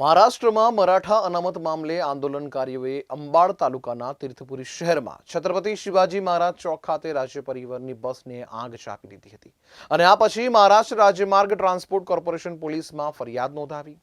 મહારાષ્ટ્રમાં મરાઠા અનામત મામલે આંદોલનકારીઓએ અંબાડ તાલુકાના તીર્થપુરી શહેરમાં છત્રપતિ શિવાજી મહારાજ ચોક ખાતે રાજ્ય પરિવહનની બસને આગ ચાપી દીધી હતી. અને આ પછી મહારાષ્ટ્ર રાજ્યમાર્ગ ટ્રાન્સપોર્ટ કોર્પોરેશન પોલીસમાં ફરિયાદ નોંધાવી.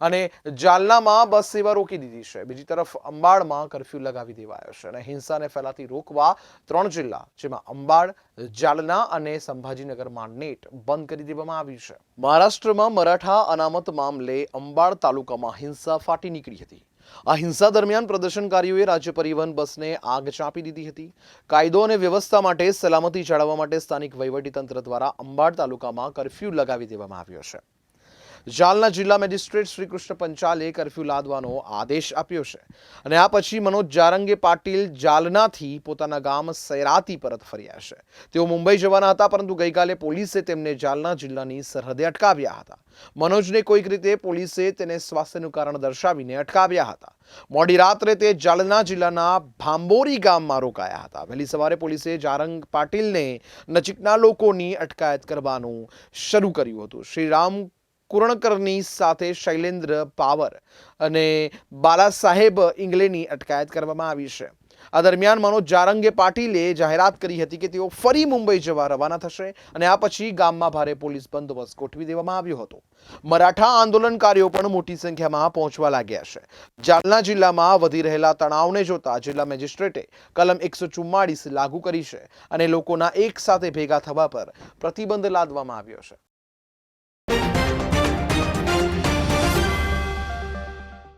અને જાલનામાં બસ સેવા રોકી દીધી છે. બીજી તરફ અંબાડમાં કરફ્યુ લગાવી દેવાયો છે અને હિંસાને ફેલાતી રોકવા ત્રણ જિલ્લા, જેમાં અંબાડ, જાલના અને સંભાજીનગરમાં નેટ બંધ કરી દેવામાં આવી છે. મહારાષ્ટ્રમાં મરાઠા અનામત મામલે અંબાડ તાલુકામાં હિંસા ફાટી નીકળી હતી. આ હિંસા દરમિયાન પ્રદર્શનકારીઓએ રાજ્ય પરિવહન બસને આગ ચાંપી દીધી હતી. કાયદો અને વ્યવસ્થા માટે સલામતી જાળવવા માટે સ્થાનિક વહીવટીતંત્ર દ્વારા અંબાડ તાલુકામાં કરફ્યુ લગાવી દેવામાં આવ્યો છે. જાલના જિલ્લા મેજિસ્ટ્રેટ શ્રી કૃષ્ણ પંચાલે કરફ્યુ લાદવાનો આદેશ આપ્યો છે. અને આ પછી મનોજ જારંગે પાટીલ જાલનાથી પોતાના ગામ સૈરાતી પરત ફર્યા છે. તેઓ મુંબઈ જવાના હતા, પરંતુ ગઈકાલે પોલીસે તેમને જાલના જિલ્લાની સરહદે અટકાવ્યા હતા. મનોજને કોઈક રીતે પોલીસે તેને સ્વાસ્થ્યનું કારણ દર્શાવીને અટકાવ્યા હતા. મોડી રાત્રે તે જાલના જિલ્લાના ભાંબોરી ગામમાં રોકાયા હતા. વહેલી સવારે પોલીસે જારંગ પાટીલને નજીકના લોકોની અટકાયત કરવાનું શરૂ કર્યું હતું. શ્રી રામ કુરણકરની સાથે શૈલેન્દ્ર પાવર અને બાલા સાહેબ ઇંગલેની અટકાયત કરવામાં આવી છે. આ દરમિયાન મનોજ જારંગે પાટીલે જાહેરાત કરી હતી કે તેઓ ફરી મુંબઈ જવા રવાના થશે અને આ પછી ગામમાં ભારે પોલીસ બંદોબસ્ત ગોઠવી દેવામાં આવ્યો હતો. મરાઠા આંદોલનકારીઓ પણ મોટી સંખ્યામાં પહોંચવા લાગ્યા છે. જાલના જિલ્લામાં વધી રહેલા તણાવને જોતા જિલ્લા મેજિસ્ટ્રેટે કલમ એકસો લાગુ કરી છે અને લોકોના એક સાથે ભેગા થવા પર પ્રતિબંધ લાદવામાં આવ્યો છે.